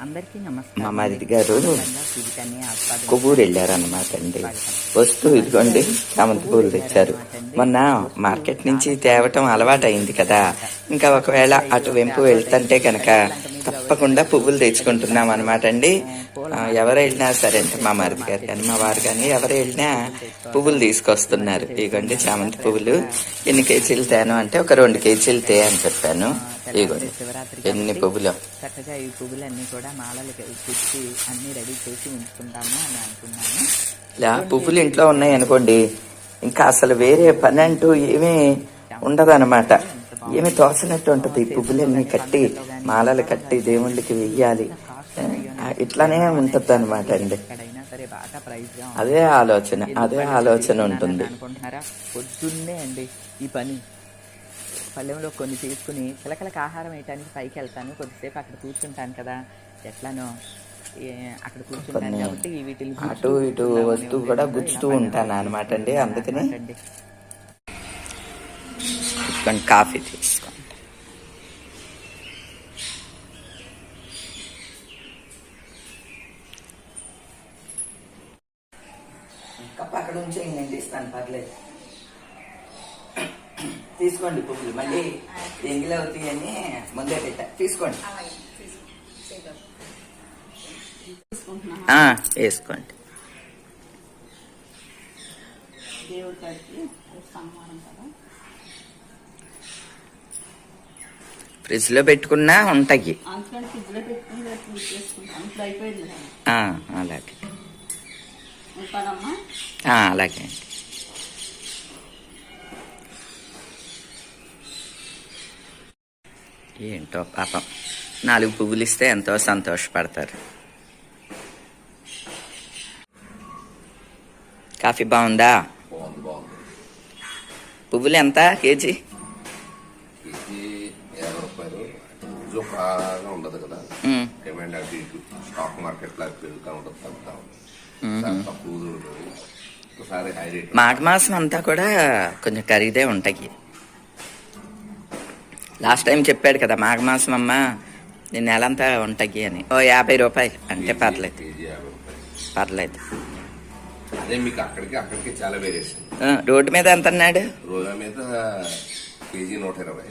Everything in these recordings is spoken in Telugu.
అందరికీ నమస్కారం మా మరిది గారు. కొవ్వూరు వెళ్ళారన్నమాట అండి. వస్తూ ఇదిగోండి చామంతి పూలు తెచ్చారు. మొన్న మార్కెట్ నుంచి తేవటం అలవాటు అయింది కదా. ఇంకా ఒకవేళ అటు వెంపు వెళ్తుంటే కనుక తప్పకుండా పువ్వులు తెచ్చుకుంటున్నాం అనమాట అండి. ఎవరు వెళ్ళినా సరే అంటే మా మరిది గారు కానీ మా వారు కానీ ఎవరు వెళ్ళినా పువ్వులు తీసుకొస్తున్నారు. ఇదిగోండి చామంతి పువ్వులు. ఎన్ని కేజీలు తేను అంటే ఒక రెండు కేజీలు తే అని చెప్పాను. శివరాత్రికి ఎన్ని పువ్వులు? చక్కగా ఈ పువ్వులన్నీ కూడా మాలలు కుచ్చి అన్ని రెడీ చేసి ఉంచుకుంటాము అని అనుకున్నాను. ఇలా పువ్వులు ఇంట్లో ఉన్నాయి అనుకోండి ఇంకా అసలు వేరే పని అంటూ ఏమీ ఉండదన్నమాట. ఏమి తోచనట్టు ఉంటది ఈ పువ్వులన్నీ కట్టి మాలలు కట్టి దేవుళ్ళకి వెయ్యాలి ఇట్లానే ఉంటది అనమాట అండి. అదే ఆలోచన అదే ఆలోచన ఉంటుంది అనుకుంటున్నారా పొద్దున్నే అండి ఈ పని పల్లెంలో కొన్ని తీసుకుని చిలకలకు ఆహారం వేయటానికి పైకి వెళ్తాను కొద్దిసేపు అక్కడ కూర్చుంటాను కదా ఎట్లానో అక్కడ కూర్చుంటాను కాబట్టి వీటిని అటు ఇటు వస్తూ కూడా గుచ్చుతూ ఉంటాను అనమాట అండి అందుకని ఇదిగోండి కాఫీ తీసుకోండి. అక్కడ ఉంచే నేను తీస్తాను పర్లేదు. తీసుకోండి పువ్వులు మళ్ళీ ఎంగిల్ అవుతాయని ముందే పెట్టా. తీసుకోండి. వేసుకోండి. దేవుడి ఫ్రిడ్జ్లో పెట్టుకున్నా ఉంటాయి. అలాగే. అలాగే. అండి ఏంటో పాపం. నాలుగు పువ్వులు ఇస్తే ఎంతో సంతోషపడతారు. కాఫీ బాగుందా. పువ్వులు ఎంత కేజీ? స్టాక్ మార్కెట్ లాగా పెరుగుతూ ఉంటుంది తగ్గుతూ ఉంటుంది ఒకసారి తక్కువ దొరుకుతుంది ఒకసారి హై రేట్ మాఘ మాసం అంతా కూడా కొంచెం ఖరీదే ఉంటాయి. లాస్ట్ టైం చెప్పాడు కదా మాఘ మాసం అమ్మ నేను నెలంతా ఉంటాయి అని. ఓ యాభై రూపాయలు. అంటే పర్లేదు. పర్లేదు. అదే మీకు అక్కడికి అక్కడికి చాలా వేరియేషన్ ఆ, రోడ్డు మీద ఎంత అన్నాడు? రోజా మీద కేజీ నూట ఇరవై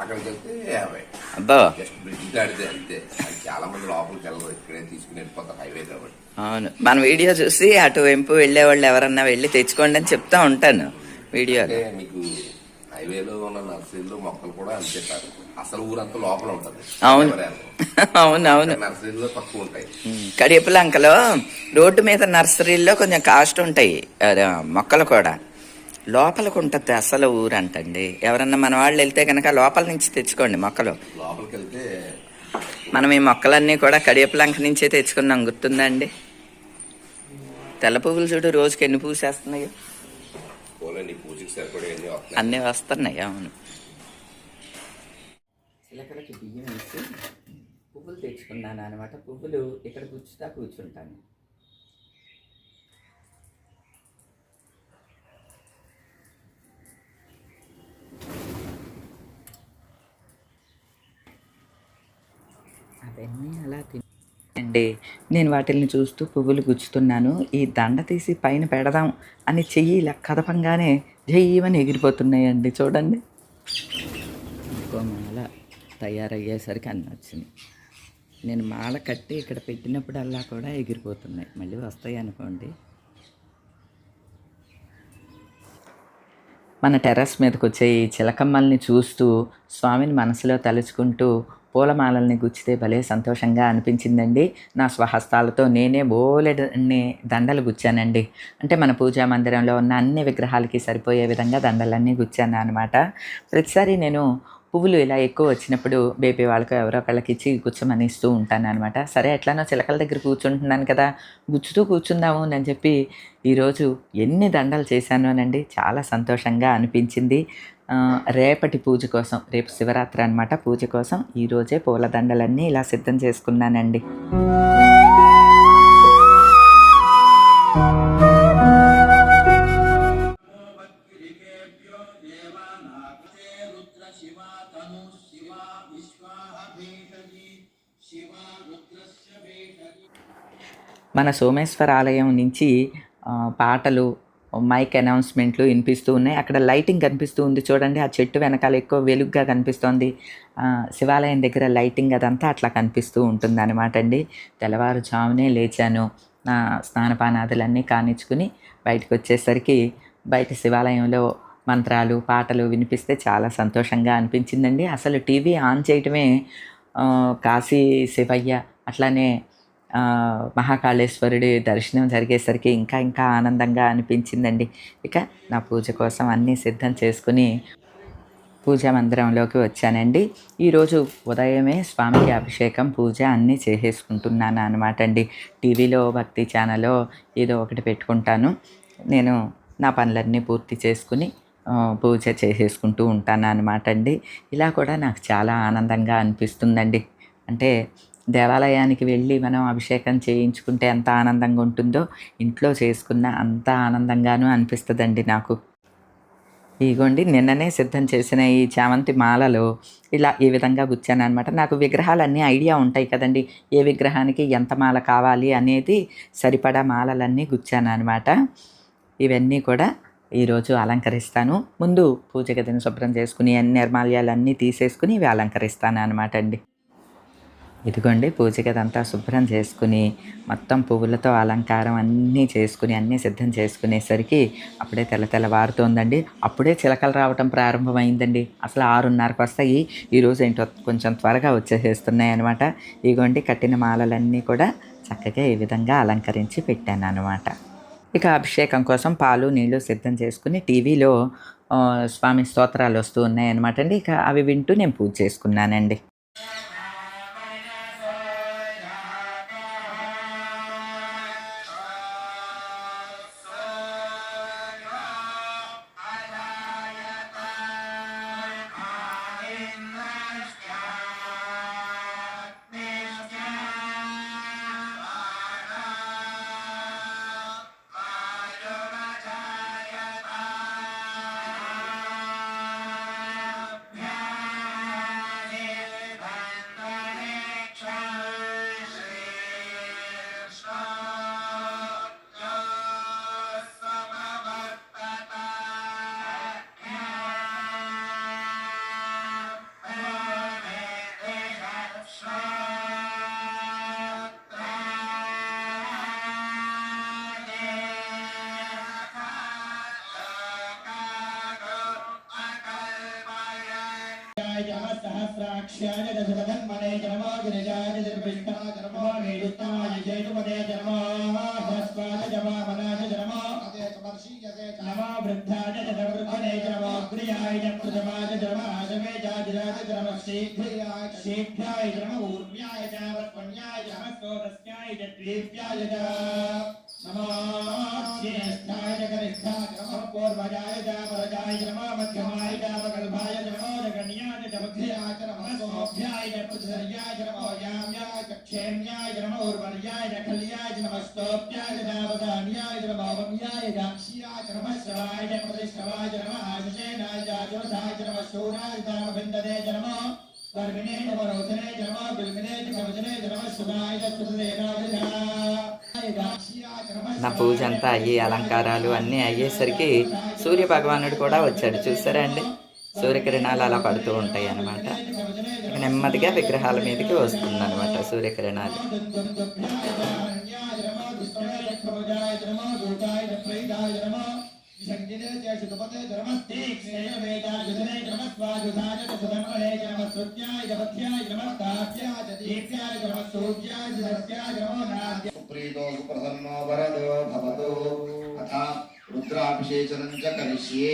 అక్కడికి వెళ్తే యాభై. అబ్బో. జస్ట్ బ్రిడ్జ్ అంతే. అది చాలా మంది లోపలికి వెళ్ళరు. ఇక్కడే తీసుకుని వెళ్ళిపోతారు హైవే కాబట్టి. అవును. మన వీడియో చూసి అటు వెంపు వెళ్ళే వాళ్ళు ఎవరన్నా వెళ్ళి తెచ్చుకోండి అని చెప్తా ఉంటాను వీడియోలో. అంటే మీకు హైవేలో ఉన్న నర్సరీలో మొక్కలు కూడా అంతే సార్. అసలు ఊరంతా లోపల ఉంటుంది. అవును. అవును అవును. నర్సరీలో తక్కువ ఉంటాయి. కడియపులంకలో రోడ్డు మీద నర్సరీల్లో కొంచెం కాస్ట్ ఉంటాయి. మొక్కలు కూడా. లోపలికి ఉంటుంది అసలు ఊరంటండి. ఎవరన్నా మన వాళ్ళు వెళ్తే కనుక లోపల నుంచి తెచ్చుకోండి మొక్కలు. లోపలికి వెళ్తే మనం ఈ మొక్కలన్నీ కూడా కడియపులంక నుంచే తెచ్చుకున్నాం గుర్తుందా అండి తెల్ల పువ్వులు చూడు రోజుకి ఎన్ని పూసేస్తున్నాయో. అన్ని వస్తున్నాయి. అన్నీ వస్తున్నాయి అవును. చిలకలకి బియ్యం వేసి పువ్వులు తెచ్చుకున్నాను అనమాట. పువ్వులు ఇక్కడ కూర్చుతా కూర్చుంటాను. అవన్నీ అలా తిని అండి నేను వాటిల్ని చూస్తూ పువ్వులు గుచ్చుతున్నాను. ఈ దండ తీసి పైన పెడదాం అని చెయ్యి ఇలా కదపంగానే జయ్యమని ఎగిరిపోతున్నాయండి. చూడండి. ఇంకో మాల తయారయ్యేసరికి అన్నీ వచ్చింది. నేను మాల కట్టి ఇక్కడ పెట్టినప్పుడల్లా కూడా ఎగిరిపోతున్నాయి. మళ్ళీ వస్తాయి అనుకోండి. మన టెర్రస్ మీదకి వచ్చే ఈ చిలకమ్మల్ని చూస్తూ స్వామిని మనసులో తలుచుకుంటూ పూలమాలల్ని గుచ్చితే భలే సంతోషంగా అనిపించిందండి. నా స్వహస్తాలతో నేనే బోలెడన్ని దండలు గుచ్చానండి. అంటే మన పూజా మందిరంలో ఉన్న అన్ని విగ్రహాలకి సరిపోయే విధంగా దండలన్నీ గుచ్చాను అనమాట ప్రతిసారి నేను పువ్వులు ఇలా ఎక్కువ వచ్చినప్పుడు బేబీ వాళ్ళకి ఎవరో ఒకళ్ళకి ఇచ్చి గుచ్చమని ఇస్తూ ఉంటాను అనమాట సరే ఎట్లానో చిలకల దగ్గర కూర్చుంటున్నాను కదా గుచ్చుతూ కూర్చుందాము అని చెప్పి ఈరోజు ఎన్ని దండలు చేశాను అనండి చాలా సంతోషంగా అనిపించింది. రేపటి పూజ కోసం రేపు శివరాత్రి అనమాట పూజ కోసం ఈరోజే పూలదండలన్నీ ఇలా సిద్ధం చేసుకున్నానండి. మన సోమేశ్వర ఆలయం నుంచి పాటలు మైక్ అనౌన్స్మెంట్లు వినిపిస్తూ ఉన్నాయి. అక్కడ లైటింగ్ కనిపిస్తూ ఉంది చూడండి. ఆ చెట్టు వెనకాల ఎక్కువ వెలుగుగా కనిపిస్తోంది. శివాలయం దగ్గర లైటింగ్ అదంతా అట్లా కనిపిస్తూ ఉంటుంది అనమాట అండి. తెల్లవారుజామునే లేచాను. నా స్నానపానాదులన్నీ కానిచ్చుకుని బయటకు వచ్చేసరికి బయట శివాలయంలో మంత్రాలు పాటలు వినిపిస్తే చాలా సంతోషంగా అనిపించిందండి. అసలు టీవీ ఆన్ చేయటమే కాశీ శివయ్య అట్లానే మహాకాళేశ్వరుడి దర్శనం జరిగేసరికి ఇంకా ఇంకా ఆనందంగా అనిపించిందండి. ఇక నా పూజ కోసం అన్నీ సిద్ధం చేసుకుని పూజా మందిరంలోకి వచ్చానండి. ఈరోజు ఉదయమే స్వామికి అభిషేకం పూజ అన్నీ చేసేసుకుంటున్నాను అనమాట అండి టీవీలో భక్తి ఛానల్లో ఏదో ఒకటి పెట్టుకుంటాను. నేను నా పనులన్నీ పూర్తి చేసుకుని పూజ చేసేసుకుంటూ ఉంటాను అనమాట అండి ఇలా కూడా నాకు చాలా ఆనందంగా అనిపిస్తుందండి. అంటే దేవాలయానికి వెళ్ళి మనం అభిషేకం చేయించుకుంటే ఎంత ఆనందంగా ఉంటుందో ఇంట్లో చేసుకున్న అంత ఆనందంగానూ అనిపిస్తుందండి నాకు. ఇగోండి నిన్ననే సిద్ధం చేసిన ఈ చామంతి మాలలో ఇలా ఈ విధంగా గుచ్చాను అనమాట నాకు విగ్రహాలన్నీ ఐడియా ఉంటాయి కదండి. ఏ విగ్రహానికి ఎంత మాల కావాలి అనేది సరిపడా మాలలన్నీ గుచ్చాను అనమాట ఇవన్నీ కూడా ఈరోజు అలంకరిస్తాను. ముందు పూజ గదిని శుభ్రం చేసుకుని అన్ని నిర్మాల్యాలన్నీ తీసేసుకుని ఇవి అలంకరిస్తాను అనమాట అండి. ఇదిగోండి పూజ గదంతా శుభ్రం చేసుకుని మొత్తం పువ్వులతో అలంకారం అన్నీ చేసుకుని అన్నీ సిద్ధం చేసుకునేసరికి అప్పుడే తెల్ల తెల్లవారుతోందండి. అప్పుడే చిలకలు రావటం ప్రారంభమైందండి. అసలు ఆరున్నరకు వస్తాయి. ఈరోజు ఏంటో కొంచెం త్వరగా వచ్చేసేస్తున్నాయి అనమాట ఇదిగోండి కట్టిన మాలలన్నీ కూడా చక్కగా ఈ విధంగా అలంకరించి పెట్టాను అనమాట ఇక అభిషేకం కోసం పాలు నీళ్ళు సిద్ధం చేసుకుని టీవీలో స్వామి స్తోత్రాలు వస్తూ ఉన్నాయన్నమాట అండి. ఇక అవి వింటూ నేను పూజ చేసుకున్నానండి. క్షాయ దశరథన్మనే జన్మాగిరిజాయ నిర్విష్ణా జన్మా నిరుత్తాయ జైనుపదే జన్మాస్వాద జమామనాయ జన్మా నమా వృద్ధాయ జగవృద్ధనే జన్మాగ్రియాయ జన్మృతమాయ మధ్యమాయ జాపకల్భాయ జమో జగన్ ज्येष्ठाय च कनिष्ठाय नमः पूर्वजाय च परजाय नमः मध्यमाय च वकल्भाय नमो जगन्याय च मध्याय च नमः सोऽभ्याय च पृथ्वर्याय च नमो याम्याय च क्षेम्याय च नमो उर्वर्याय च खल्याय च नमः स्तोप्याय च दावदान्याय च नमो वम्याय च अक्ष्याय च नमः श्रवाय च प्रतिश्रवाय च नमः आशुषेनाय च अजोधाय च नमः शूराय च नमः बिन्ददे च नमः कर्मिणे च मनोधने च नमः बिल्मिने च कवचने च नमः सुधाय च सुतदेनाय च నా పూజ అంతా అయ్యి అలంకారాలు అన్నీ అయ్యేసరికి సూర్య భగవానుడు కూడా వచ్చాడు చూసారా అండి సూర్యకిరణాలు అలా పడుతూ ఉంటాయి అనమాట నెమ్మదిగా విగ్రహాల మీదకి వస్తుందన్నమాట సూర్యకిరణాలు. ప్రీతో వరదో రుద్రాభిషేచనం చ కరిష్యే.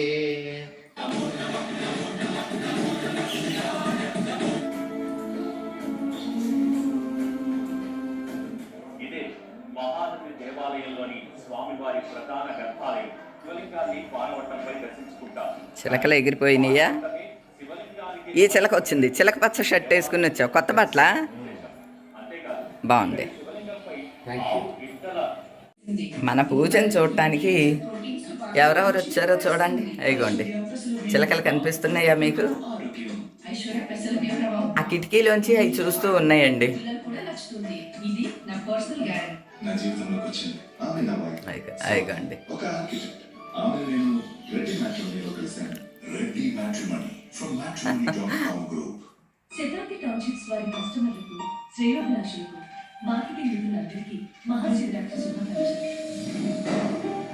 ఇదే మహానది దేవాలయంలోని స్వామివారి ప్రధాన గర్భాలయం శివలింగాన్ని చిలకలు ఎగిరిపోయినాయా? ఈ చిలక వచ్చింది. చిలక పచ్చ షర్ట్ వేసుకుని వచ్చావు. కొత్త బట్టల? బాగుంది. మన పూజను చూడటానికి ఎవరెవరు వచ్చారో చూడండి. అయిగోండి చిలకలు కనిపిస్తున్నాయా మీకు? ఆ కిటికీలోంచి అవి చూస్తూ ఉన్నాయండి. అయిగోండి టౌన్షిప్స్ వారి కస్టమర్లకు శ్రేయోభిలాషులకు మార్కెటింగ్ నిధులందరికీ మహాశివరాత్రి శుభాకాంక్షలు.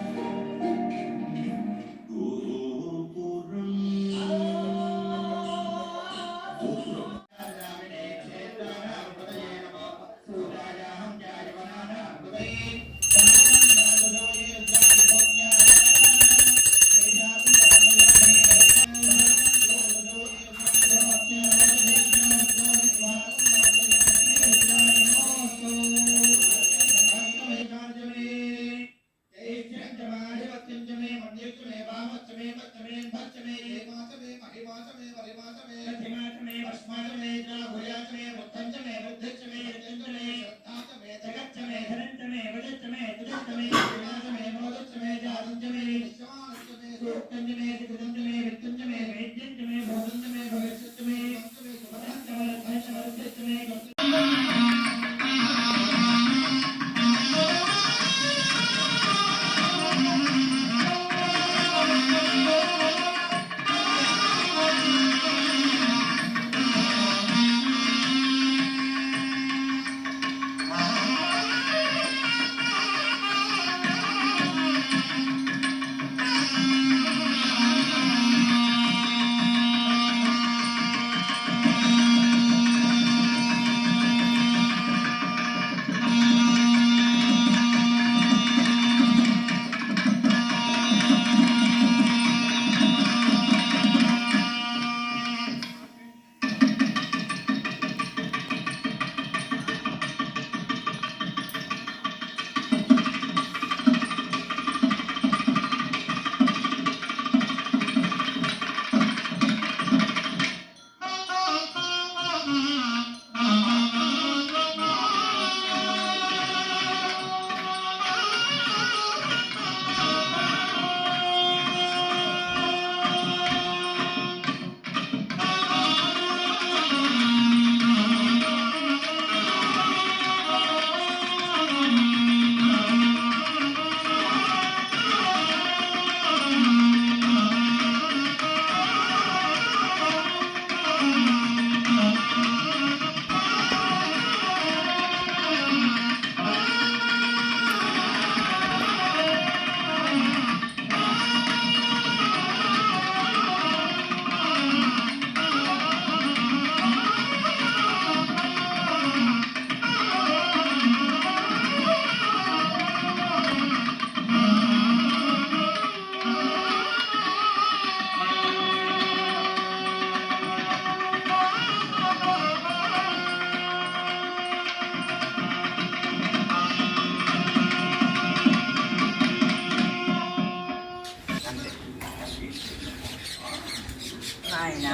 ఆయన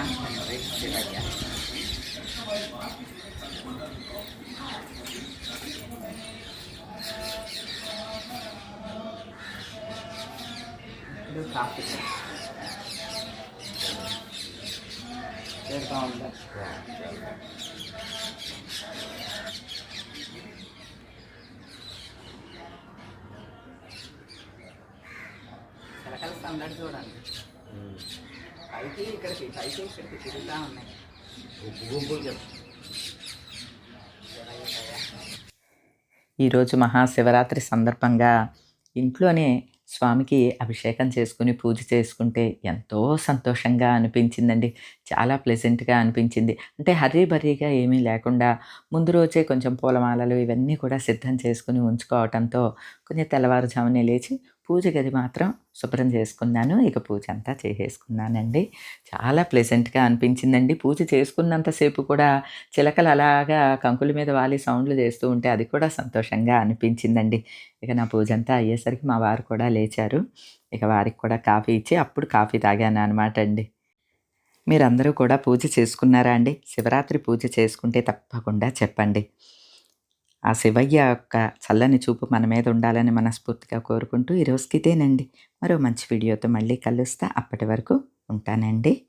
శివయ్య ఇది కాఫీ వేరుగా ఉందా చిలకల సందడి చూడండి పైకి ఇక్కడికి పైకి ఇక్కడికి తిరుగుతూ ఉన్నాయి. ఈరోజు మహాశివరాత్రి సందర్భంగా ఇంట్లోనే స్వామికి అభిషేకం చేసుకుని పూజ చేసుకుంటే ఎంతో సంతోషంగా అనిపించిందండి. చాలా ప్లెజెంట్గా అనిపించింది. అంటే హర్రీ బర్రీగా ఏమీ లేకుండా ముందు రోజే కొంచెం పూలమాలలు ఇవన్నీ కూడా సిద్ధం చేసుకుని ఉంచుకోవటంతో కొంచెం తెల్లవారుజామునే లేచి పూజ గది మాత్రం శుభ్రం చేసుకున్నాను. ఇక పూజ అంతా చేసేసుకున్నానండి. చాలా ప్లెజెంట్గా అనిపించిందండి. పూజ చేసుకున్నంతసేపు కూడా చిలకలు అలాగా కంకుల మీద వాలి సౌండ్లు చేస్తూ ఉంటే అది కూడా సంతోషంగా అనిపించిందండి. ఇక నా పూజ అంతా అయ్యేసరికి మా వారు కూడా లేచారు. ఇక వారికి కూడా కాఫీ ఇచ్చి అప్పుడు కాఫీ తాగాను అనమాట అండి. మీరందరూ కూడా పూజ చేసుకున్నారా అండి? శివరాత్రి పూజ చేసుకుంటే తప్పకుండా చెప్పండి. ఆ శివయ్య యొక్క చల్లని చూపు మన మీద ఉండాలని మనస్ఫూర్తిగా కోరుకుంటూ ఈరోజుకి ఇదేనండి. మరో మంచి వీడియోతో మళ్ళీ కలుస్తా. అప్పటి వరకు ఉంటానండి.